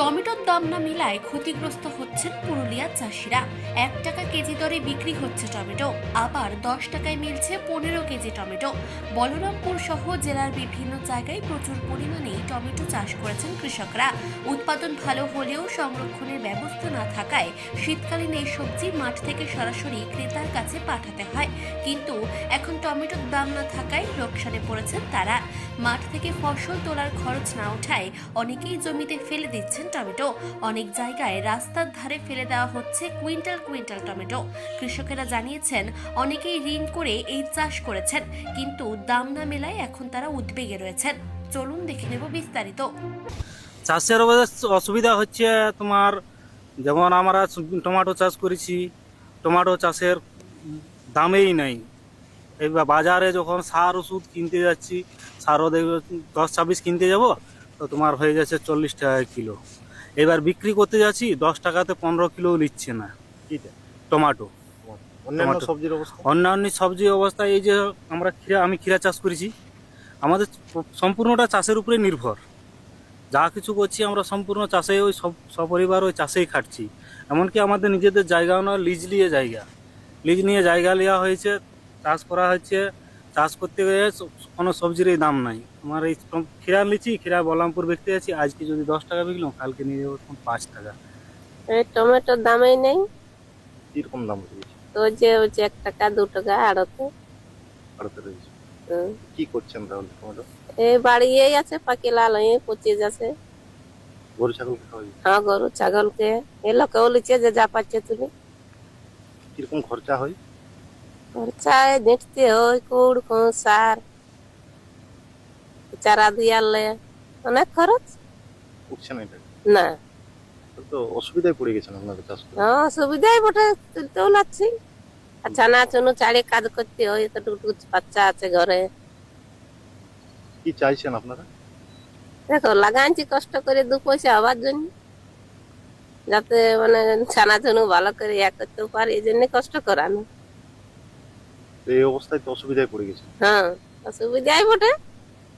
টমেটোর দাম না মেলায় ক্ষতিগ্রস্ত হচ্ছেন পুরুলিয়ার চাষিরা। এক টাকা কেজি দরে বিক্রি হচ্ছে টমেটো। আবার দশ টাকায় মিলছে পনেরো কেজি টমেটো। বলরামপুর সহ জেলার বিভিন্ন জায়গায় প্রচুর পরিমাণে টমেটো চাষ করেছেন কৃষকরা। উৎপাদন ভালো হলেও সংরক্ষণের ব্যবস্থা না থাকায় শীতকালীন এই সবজি মাঠ থেকে সরাসরি ক্রেতার কাছে পাঠাতে হয়। কিন্তু এখন টমেটোর দাম না থাকায় লোকসানে পড়েছেন তারা। মাঠ থেকে ফসল তোলার খরচ না ওঠায় অনেকেই জমিতে ফেলে দিচ্ছেন টমেটো। অনেক জায়গায় রাস্তার ধারে ফেলে দেওয়া হচ্ছে কুইন্টাল কুইন্টাল টমেটো। কৃষকেরা জানিয়েছেন, অনেকেই ঋণ করে এই চাষ করেছেন, কিন্তু দাম না মেলায় এখন তারা উদ্বেগে রয়েছেন। চলুন দেখে নেব বিস্তারিত। চাষের অসুবিধা হচ্ছে তোমার, যেমন আমরা টমেটো চাষ করেছি, টমেটো চাষের দামেই নাই। এবার বাজারে যখন সার ওষুধ কিনতে যাচ্ছি সারও দেখবে দশ ছাব্বিশ কিনতে যাব তো তোমার হয়ে গেছে চল্লিশ টাকা কিলো। এবার বিক্রি করতে যাচ্ছি দশ টাকাতে পনেরো কিলো নিচ্ছে না। টমাটো অন্যান্য সবজির অবস্থা? অন্যান্য সবজি অবস্থা এই যে আমরা ক্ষীরা আমি ক্ষীরা চাষ করেছি। আমাদের সম্পূর্ণটা চাষের উপরে নির্ভর। যা কিছু করছি আমরা সম্পূর্ণ চাষে ওই সব সপরিবার ওই চাষেই খাটছি। এমনকি আমাদের নিজেদের জায়গাও না লিজ নিয়ে জায়গা। লিজ নিয়ে জায়গা নেওয়া হয়েছে চাষ করা হচ্ছে চাষ করতে গেলে কোনো সবজিরই দাম নাই। আমার এই ক্ষীরা লিচি ক্ষীরা বলরামপুর দেখতে যাচ্ছি আজকে যদি দশ টাকা বিকলাম কালকে নিয়ে যাব তখন পাঁচ টাকা। এই টমেটোর দামই নেই। কীরকম দাম রয়েছে তো যে ওই যে এক টাকা দু টাকা আড়তে। ভারতে রয়েছে। কি করছেন তাহলে টমেটো? এই বাড়িয়েই আছে পাকি লাল হয়ে পচে যাচ্ছে। গরু ছাগল খাওয়াই হ্যাঁ গরু ছাগলকে। এ লোকেও লিচে যে যা পাচ্ছে তুমি। কীরকম খরচা হয়? খরচায় দেখতে হয় কুড় সার চারা দিয়ালে অনেক খরচ? উঠছে না না। তো অসুবিধায় পড়ে গেছেন আপনাদের চাষ হ্যাঁ সুবিধাই বটে তুলতেও লাগছি আচ্ছা না চুনু চাড়ে কাজ করতে হয় এতটুকু বাচ্চা আছে ঘরে। কি চাইছেন আপনারা? দেখো লাগাইছি কষ্ট করে দু পয়সা হবার জন্য। যাতে মানে ছানা চুনু ভালো করে ইয়া করতে পারে এই জন্য কষ্ট করানো। তো এই অবস্থায় তো অসুবিধায় পড়ে গেছেন হ্যাঁ অসুবিধাই বটে।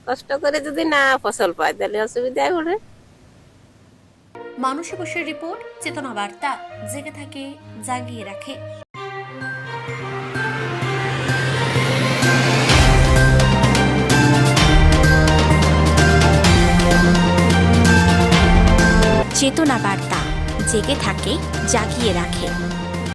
কষ্ট করে যদি না ফসল পাই তাহলে অসুবিধাই বটে। মানুষে বসের রিপোর্ট চেতনা বার্তা জেগে থাকে জাগিয়ে রাখে। চেতনা বার্তা জেগে থাকে জাগিয়ে রাখে।